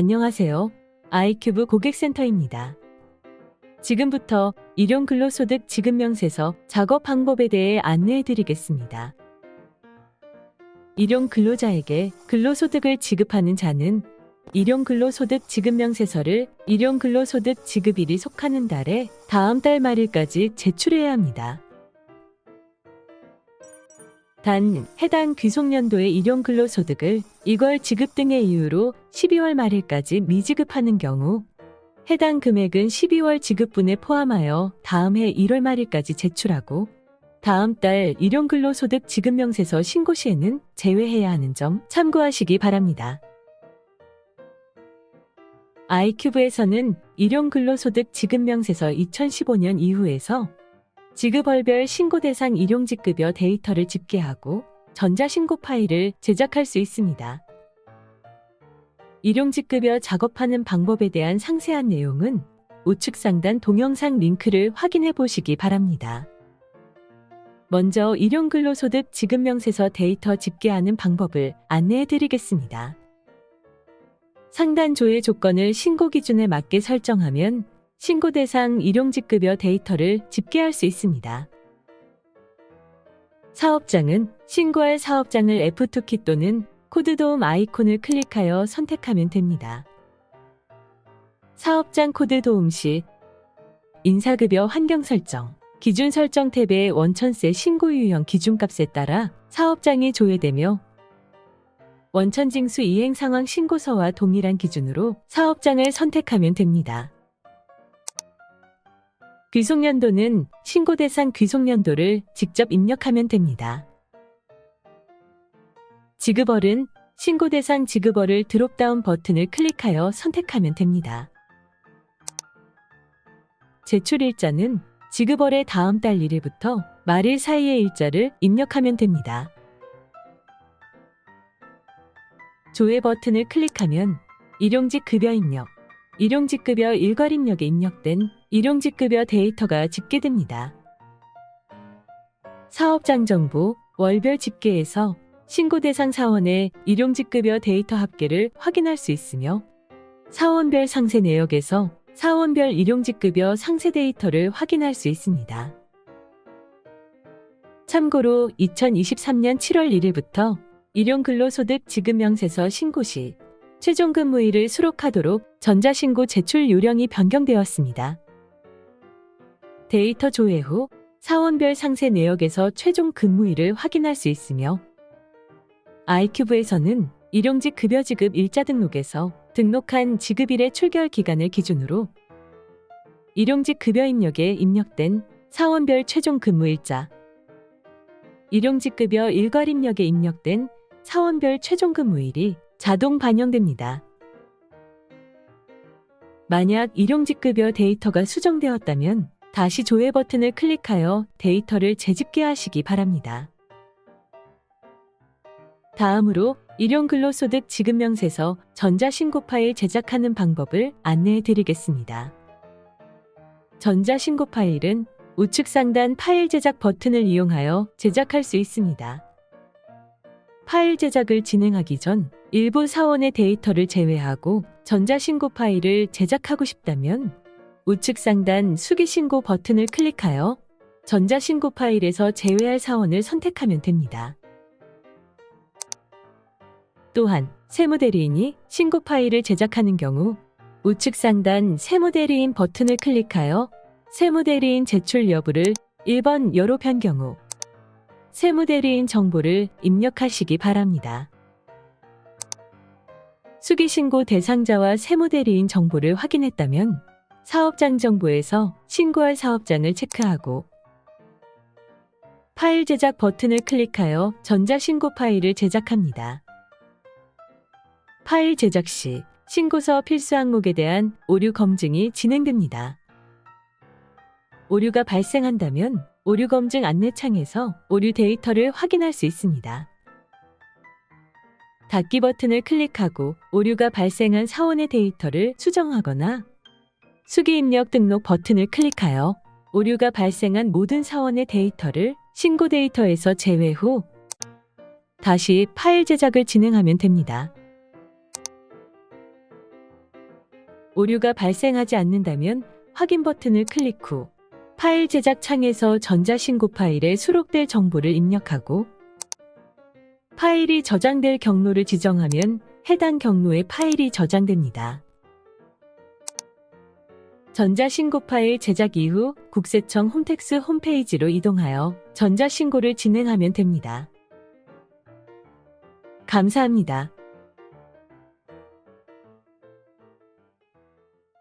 안녕하세요. 아이큐브 고객센터입니다. 지금부터 일용 근로소득 지급명세서 작업 방법에 대해 안내해 드리겠습니다. 일용 근로자에게 근로소득을 지급하는 자는 일용 근로소득 지급명세서를 일용 근로소득 지급일이 속하는 달에 다음 달 말일까지 제출해야 합니다. 단 해당 귀속연도의 일용 근로소득을 이걸 지급 등의 이유로 12월 말일까지 미지급하는 경우 해당 금액은 12월 지급분에 포함하여 다음 해 1월 말일까지 제출하고 다음 달 일용 근로소득 지급 명세서 신고 시에는 제외해야 하는 점 참고하시기 바랍니다. 아이큐브에서는 일용 근로소득 지급 명세서 2015년 이후에서 지급월별 신고 대상 일용직급여 데이터를 집계하고 전자신고 파일을 제작할 수 있습니다. 일용직급여 작업하는 방법에 대한 상세한 내용은 우측 상단 동영상 링크를 확인해 보시기 바랍니다. 먼저 일용근로소득 지급명세서 데이터 집계하는 방법을 안내해 드리겠습니다. 상단 조회 조건을 신고 기준에 맞게 설정하면 신고 대상 일용직 급여 데이터를 집계할 수 있습니다. 사업장은 신고할 사업장을 F2키 또는 코드 도움 아이콘을 클릭하여 선택하면 됩니다. 사업장 코드 도움 시 인사급여 환경 설정, 기준 설정 탭의 원천세 신고 유형 기준값에 따라 사업장이 조회되며 원천징수 이행 상황 신고서와 동일한 기준으로 사업장을 선택하면 됩니다. 귀속연도는 신고 대상 귀속연도를 직접 입력하면 됩니다. 지급월은 신고 대상 지급월을 드롭다운 버튼을 클릭하여 선택하면 됩니다. 제출 일자는 지급월의 다음 달 1일부터 말일 사이의 일자를 입력하면 됩니다. 조회 버튼을 클릭하면 일용직 급여 입력, 일용직 급여 일괄 입력에 입력된 일용직 급여 데이터가 집계됩니다. 사업장 정보 월별 집계에서 신고 대상 사원의 일용직 급여 데이터 합계를 확인할 수 있으며 사원별 상세 내역에서 사원별 일용직 급여 상세 데이터를 확인할 수 있습니다. 참고로 2023년 7월 1일부터 일용근로소득 지급명세서 신고 시 최종 근무일을 수록하도록 전자신고 제출 요령이 변경되었습니다. 데이터 조회 후 사원별 상세 내역에서 최종 근무일을 확인할 수 있으며 아이큐브에서는 일용직 급여 지급 일자 등록에서 등록한 지급일의 출결 기간을 기준으로 일용직 급여 입력에 입력된 사원별 최종 근무일자, 일용직 급여 일괄 입력에 입력된 사원별 최종 근무일이 자동 반영됩니다. 만약 일용직 급여 데이터가 수정되었다면 다시 조회 버튼을 클릭하여 데이터를 재집계 하시기 바랍니다. 다음으로 일용근로소득 지급명세서 전자신고 파일 제작하는 방법을 안내해 드리겠습니다. 전자신고 파일은 우측 상단 파일 제작 버튼을 이용하여 제작할 수 있습니다. 파일 제작을 진행하기 전 일부 사원의 데이터를 제외하고 전자신고 파일을 제작하고 싶다면 우측 상단 수기신고 버튼을 클릭하여 전자신고 파일에서 제외할 사원을 선택하면 됩니다. 또한 세무대리인이 신고 파일을 제작하는 경우 우측 상단 세무대리인 버튼을 클릭하여 세무대리인 제출 여부를 1번 여로 편 경우 세무대리인 정보를 입력하시기 바랍니다. 수기신고 대상자와 세무대리인 정보를 확인했다면 사업장 정보에서 신고할 사업장을 체크하고 파일 제작 버튼을 클릭하여 전자신고 파일을 제작합니다. 파일 제작 시 신고서 필수 항목에 대한 오류 검증이 진행됩니다. 오류가 발생한다면 오류 검증 안내창에서 오류 데이터를 확인할 수 있습니다. 닫기 버튼을 클릭하고 오류가 발생한 사원의 데이터를 수정하거나 수기 입력 등록 버튼을 클릭하여 오류가 발생한 모든 사원의 데이터를 신고 데이터에서 제외 후 다시 파일 제작을 진행하면 됩니다. 오류가 발생하지 않는다면 확인 버튼을 클릭 후 파일 제작 창에서 전자신고 파일에 수록될 정보를 입력하고 파일이 저장될 경로를 지정하면 해당 경로에 파일이 저장됩니다. 전자신고 파일 제작 이후 국세청 홈택스 홈페이지로 이동하여 전자신고를 진행하면 됩니다. 감사합니다.